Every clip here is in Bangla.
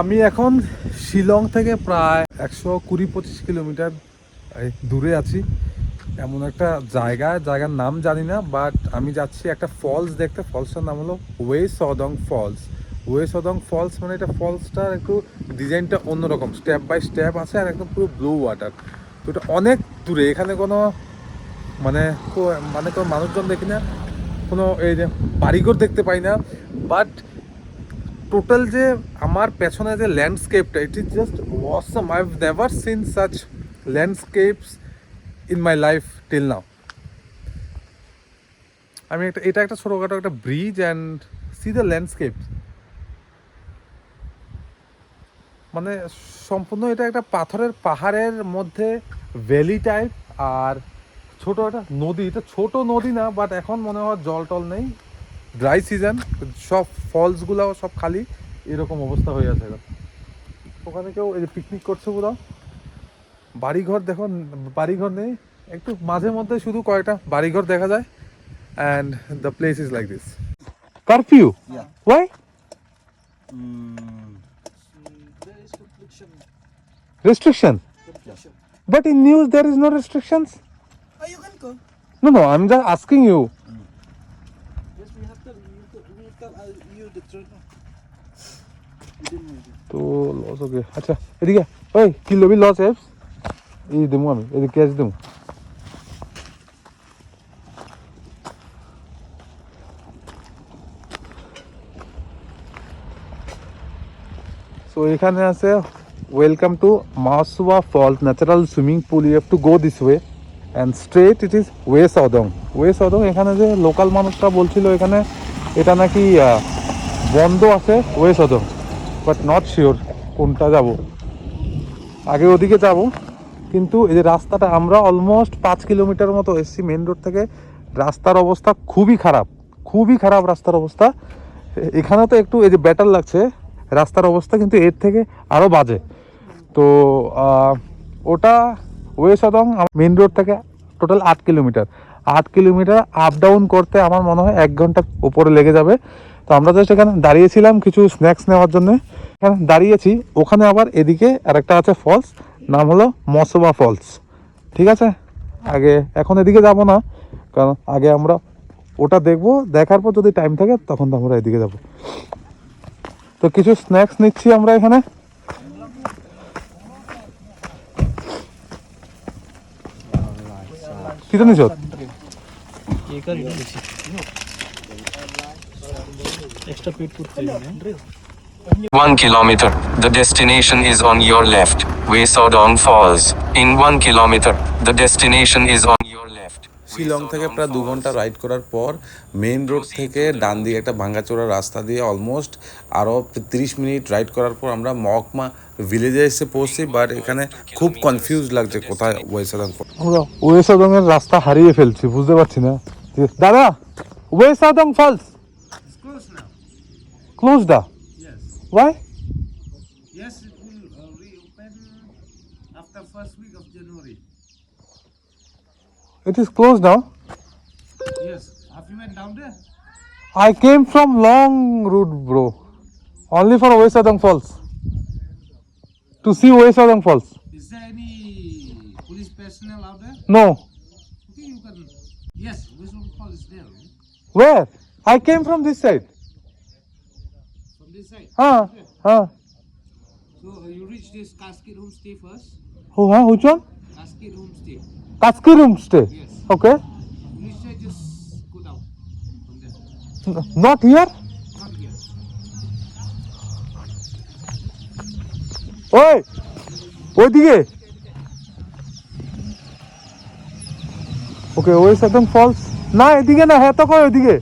আমি এখন শিলং থেকে প্রায় একশো কুড়ি পঁচিশ কিলোমিটার দূরে আছি। এমন একটা জায়গা, জায়গার নাম জানি না বাট আমি যাচ্ছি একটা ফলস দেখতে। ফলসটার নাম হলো ওয়ে সদং ফলস ওয়ে সদং ফলস মানে এটা ফলসটার একটু ডিজাইনটা অন্যরকম। স্টেপ বাই স্টেপ আছে আর একদম পুরো ব্লু ওয়াটার তো এটা অনেক দূরে, এখানে কোনো মানে মানে কোনো মানুষজন দেখি না, কোনো এই যে বাড়িঘর দেখতে পাই না বাট টোটাল যে আমার পেছনে যে ল্যান্ডস্কেপটা it is just awesome I have never seen such landscapes in my life till now আমি একটা, এটা একটা ছোটোখাটো একটা bridge and see the landscape মানে সম্পূর্ণ এটা একটা পাথরের পাহাড়ের মধ্যে ভ্যালি টাইপ আর ছোট একটা নদী। এটা ছোট নদী না বাট এখন মনে হয় জল টল নেই। ড্রাই সিজন সব ফলসগুলো সব খালি এরকম অবস্থা হয়ে আছে ওখানে কেউ এই যে পিকনিক করছে পুরো বাড়িঘর দেখো বাড়িঘর নেই একটু মাঝে মধ্যে শুধু কয়েকটা বাড়িঘর দেখা যায় and the place is like this curfew Yeah. Why Mm, there is no restrictions Oh, you can go. no no i'm just asking you তো লস ওকে আচ্ছা এদিকে ওই কি লবি লস এপস এই দেবো আমি এদিকে ক্যাশ দেবো সো এখানে আছে welcome to Masua falls natural swimming pool you have to go this way and straight it is Wei Sawdong Wei Sawdong এখানে যে লোকাল মানুষরা বলছিল, এখানে এটা নাকি বন্ধ আছে Wei Sawdong but not sure কোনটা যাব। আগে ওদিকে যাব, কিন্তু এই যে রাস্তাটা, আমরা অলমোস্ট পাঁচ কিলোমিটার মতো এসছি মেন রোড থেকে। রাস্তার অবস্থা খুবই খারাপ খুবই খারাপ রাস্তার অবস্থা। এখানে তো একটু এই যে ব্যাটার লাগছে, রাস্তার অবস্থা কিন্তু এর থেকে আরও বাজে। তো ওটা ওয়ে সদং মেন রোড থেকে টোটাল আট কিলোমিটার। আট কিলোমিটার আপ ডাউন করতে আমার মনে হয় এক ঘণ্টা ওপরে লেগে যাবে। তো আমরা জাস্ট এখানে দাঁড়িয়েছিলাম কিছু স্ন্যাক্স নেওয়ার জন্য। এখানে দাঁড়িয়েছি, ওখানে আবার এদিকে আরেকটা আছে ফলস নাম হলো মসবা ফলস ঠিক আছে? আগে, এখন এদিকে যাব না, কারণ আগে আমরা ওটা দেখব, দেখার পর যদি টাইম থাকে তখন তো আমরা এদিকে যাব। তো কিছু স্ন্যাক্স নিচ্ছি আমরা এখানে। কিছু নিছ? One kilometer. The destination is on your left. Wesadong Falls. In one kilometer, the destination is on your left. Shillong থেকে প্রায় দু ঘণ্টা রাইড করার পর মেইন রোড থেকে ডান দিকে একটা ভাঙ্গাচোরা রাস্তা দিয়ে অলমোস্ট আরও তিরিশ মিনিট রাইড করার পর আমরা মকমা ভিলেজে এসে পৌঁছি বাট এখানে খুব কনফিউজ লাগছে কোথায় ওয়েসাদাং আমরা ওয়েসাদং এর রাস্তা হারিয়ে ফেলছি বুঝতে পারছি না দাদা Wei Sawdong falls. Close the? Yes. Why? Yes, it will uh, reopen after first week of January. It is closed now? Yes. Have you went down there? I came from long route, bro. Only for West Falls. To see West Falls. Is there any police personnel out there? No. Okay, you can. Yes, West Falls is there. Where? I came from this side. From this side. Huh? Okay. Huh? So uh, you reach this casket homestay first. Oh, huh? Which one? Casket homestay. Kaski room stay. Yes. Okay. You reach there, just go down from there. N- Not here. Not here. ওই ওইদিকে ওকে ওয়েসাদং ফলস না এদিকে না হ্যাঁ তো কয় ওইদিকে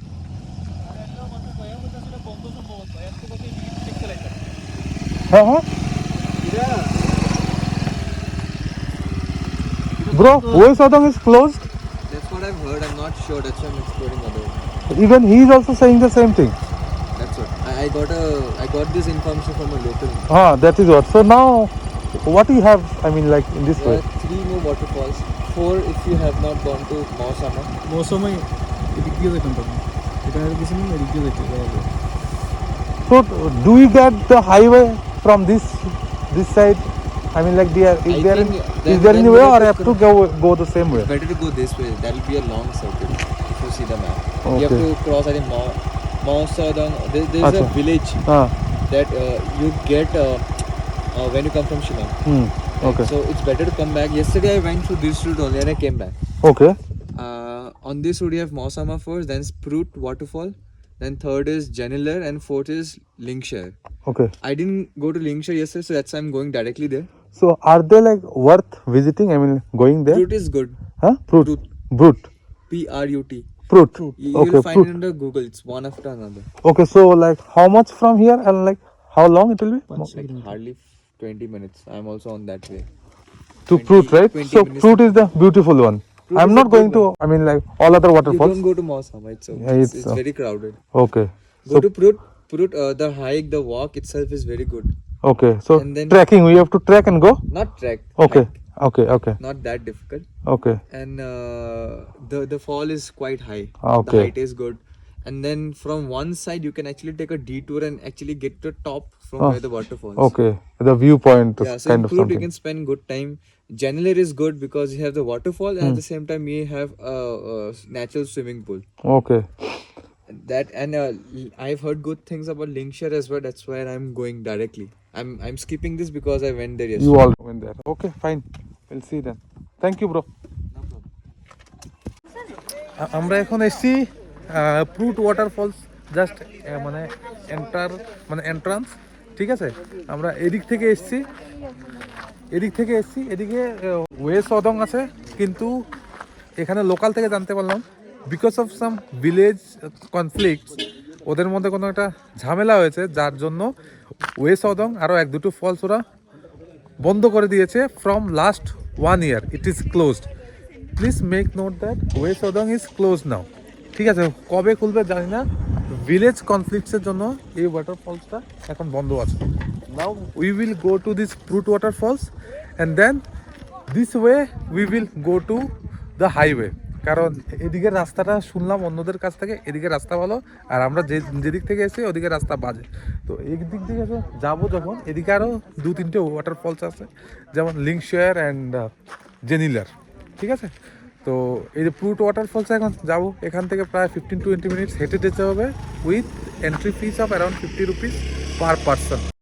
হ্যাঁ হ্যাঁ Bro, whole Sodom is closed. That's what I've heard. I'm not sure. That's why I'm exploring other. Even he is also saying the same thing. That's what I, I got. A I got this information from a local. Ah, that is what. So now, what do you have? I mean, like in this there way. three more waterfalls. Four if you have not gone to Mosama. Mausama, you company. It has this name. So do you get the highway? From this this side? I mean, like, there, is I there, any, think is then- there any way, or I have to go go the same way? Better to go this way. That'll be a long circuit if you see the map. You have Okay. to cross, I think, Mao, Mao. There, there's Acha. a village Ah, that uh, you get uh, uh, when you come from Shillong. hmm. Okay. So it's better to come back. Yesterday I went through this route only and I came back. Okay. Uh, on this route you have Mausama first, then Sprout waterfall, then third is Janilar and fourth is Linkshare. Okay. I didn't go to Linkshare yesterday, so that's why I'm going directly there. So, are they like worth visiting? I mean, going there? Fruit is good. Huh? Fruit. Fruit. Brute. P R U T. Fruit. You Okay. will find Fruit. it under Google. It's one after another. Okay. So, like, how much from here and like how long it will be? Like hardly 20 minutes. I'm also on that way. To 20 fruit, right? 20 So, minutes. fruit is the beautiful one. I'm not going to. I mean, like all other waterfalls. You don't go to Mausama. It's, okay. Yeah, it's, it's, uh, very crowded. Okay. Go to Prut. Prut, uh, the hike, the walk itself is very good. Okay. So And then- trekking, we have to trek and go. Not trek. Okay. hike. Okay. Okay. Not that difficult. Okay. and uh, the the fall is quite high. Okay. The height is good, and then from one side you can actually take a detour and actually get to the top from Oh, where the waterfall is. Okay. The viewpoint is Yeah, so kind in of Prut you something. can spend good time. January is good because you have the waterfall and Hmm. at the same time you have a, a natural swimming pool. Okay. That and uh, l- I've heard good things about Linkshire as well. That's why I'm going directly. I'm I'm skipping this because I went there yesterday. You all went there. Okay. Fine. We'll see then. Thank you, bro. আ- আমরা এখন এসছি প্রুট ওয়াটারফলস জাস্ট মানে এন্টার মানে এন্ট্রান্স ঠিক আছে? আমরা এদিক থেকে এসছি, এদিক থেকে এসছি, এদিকে ওয়ে সদং আছে, কিন্তু এখানে লোকাল থেকে জানতে পারলাম because of some village conflict ওদের মধ্যে কোনো একটা ঝামেলা হয়েছে, যার জন্য ওয়ে সদং আরও এক দুটো ফলস ওরা বন্ধ করে দিয়েছে from last one year it is closed please make note that Wei Sawdong is close now ঠিক আছে, কবে খুলবে জানি না। ভিলেজ কনফ্লিক্টসের জন্য এই ওয়াটারফলসটা এখন বন্ধ আছে। Now we will go to this fruit waterfalls and then this way we will go to the highway কারণ এদিকের রাস্তাটা শুনলাম অন্যদের কাছ থেকে, এদিকে রাস্তা ভালো, আর আমরা যে যেদিক থেকে এসে ওদিকে রাস্তা বাজে। তো দিক থেকে যাব যখন, এদিকে আরও দু তিনটে ওয়াটারফলস আছে, যেমন লিঙ্কশেয়ার অ্যান্ড জেনিলার ঠিক আছে? তো এই যে প্রুট ওয়াটারফলস এখন যাব, এখান থেকে প্রায় ফিফটিন টোয়েন্টি মিনিটস হেঁটে যেতে হবে with entry fees of around fifty rupees per person